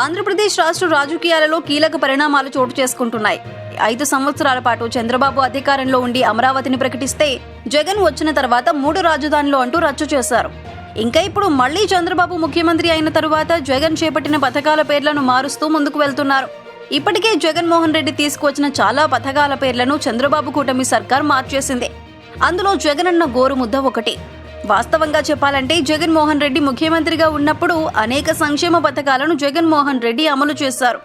ఆంధ్రప్రదేశ్ రాష్ట్ర రాజకీయాలలో కీలక పరిణామాలు చోటు చేసుకుంటున్నాయి. ఐదు సంవత్సరాల పాటు చంద్రబాబు అధికారంలో ఉండి అమరావతిని ప్రకటిస్తే జగన్ వచ్చిన తర్వాత మూడు రాజధానులు అంటూ రచ్చ చేశారు. ఇంకా ఇప్పుడు మళ్ళీ చంద్రబాబు ముఖ్యమంత్రి అయిన తరువాత జగన్ చేపట్టిన పథకాల పేర్లను మారుస్తూ ముందుకు వెళ్తున్నారు. ఇప్పటికే జగన్మోహన్ రెడ్డి తీసుకువచ్చిన చాలా పథకాల పేర్లను చంద్రబాబు కూటమి సర్కార్ మార్చేసింది. అందులో జగనన్న గోరుముద్ద ఒకటి వాస్తవంగా చెప్పాలంటే జగన్మోహన్ రెడ్డి ముఖ్యమంత్రిగా ఉన్నప్పుడు అనేక సంక్షేమ పథకాలను జగన్మోహన్ రెడ్డి అమలు చేశారు.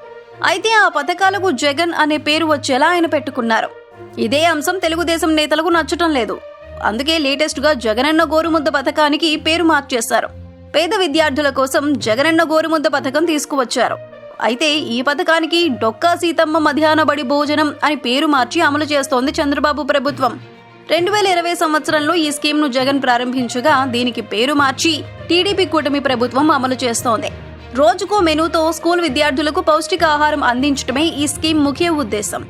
అయితే ఆ పథకాలకు జగన్ అనే పేరు వచ్చేలా ఆయన పెట్టుకున్నారు. ఇదే అంశం తెలుగుదేశం నేతలకు నచ్చటం లేదు. అందుకే లేటెస్ట్గా జగనన్న గోరుముద్ద పథకానికి పేరు మార్చేశారు. పేద విద్యార్థుల కోసం జగనన్న గోరుముద్ద పథకం తీసుకువచ్చారు. అయితే ఈ పథకానికి డొక్కా సీతమ్మ మధ్యాహ్న బడి భోజనం అని పేరు మార్చి అమలు చేస్తోంది చంద్రబాబు ప్రభుత్వం. రెండు వేల ఇరవై సంవత్సరంలో ఈ స్కీమ్ను జగన్ ప్రారంభించగా దీనికి పేరు మార్చి టీడీపీ కూటమి ప్రభుత్వం అమలు చేస్తోంది. రోజుకో మెనూతో స్కూల్ విద్యార్థులకు పౌష్టికాహారం అందించడమే ఈ స్కీమ్ ముఖ్య ఉద్దేశం.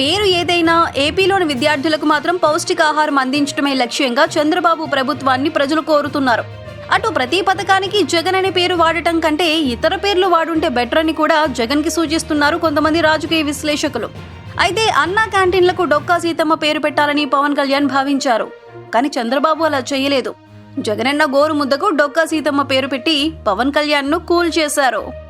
పేరు ఏదైనా ఏపీలోని విద్యార్థులకు మాత్రం పౌష్టికాహారం అందించడమే లక్ష్యంగా చంద్రబాబు ప్రభుత్వాన్ని ప్రజలు కోరుతున్నారు. అటు ప్రతి పథకానికి జగన్ అనే పేరు వాడటం కంటే ఇతర పేర్లు వాడుంటే బెటర్ అని కూడా జగన్కి సూచిస్తున్నారు కొంతమంది రాజకీయ విశ్లేషకులు. అయితే అన్నా క్యాంటీన్లకు డొక్కా సీతమ్మ పేరు పెట్టాలని పవన్ కళ్యాణ్ భావించారు. కానీ చంద్రబాబు అలా చేయలేదు. జగనన్న గోరు ముద్దకు డొక్కా సీతమ్మ పేరు పెట్టి పవన్ కళ్యాణ్ను కూల్ చేశారు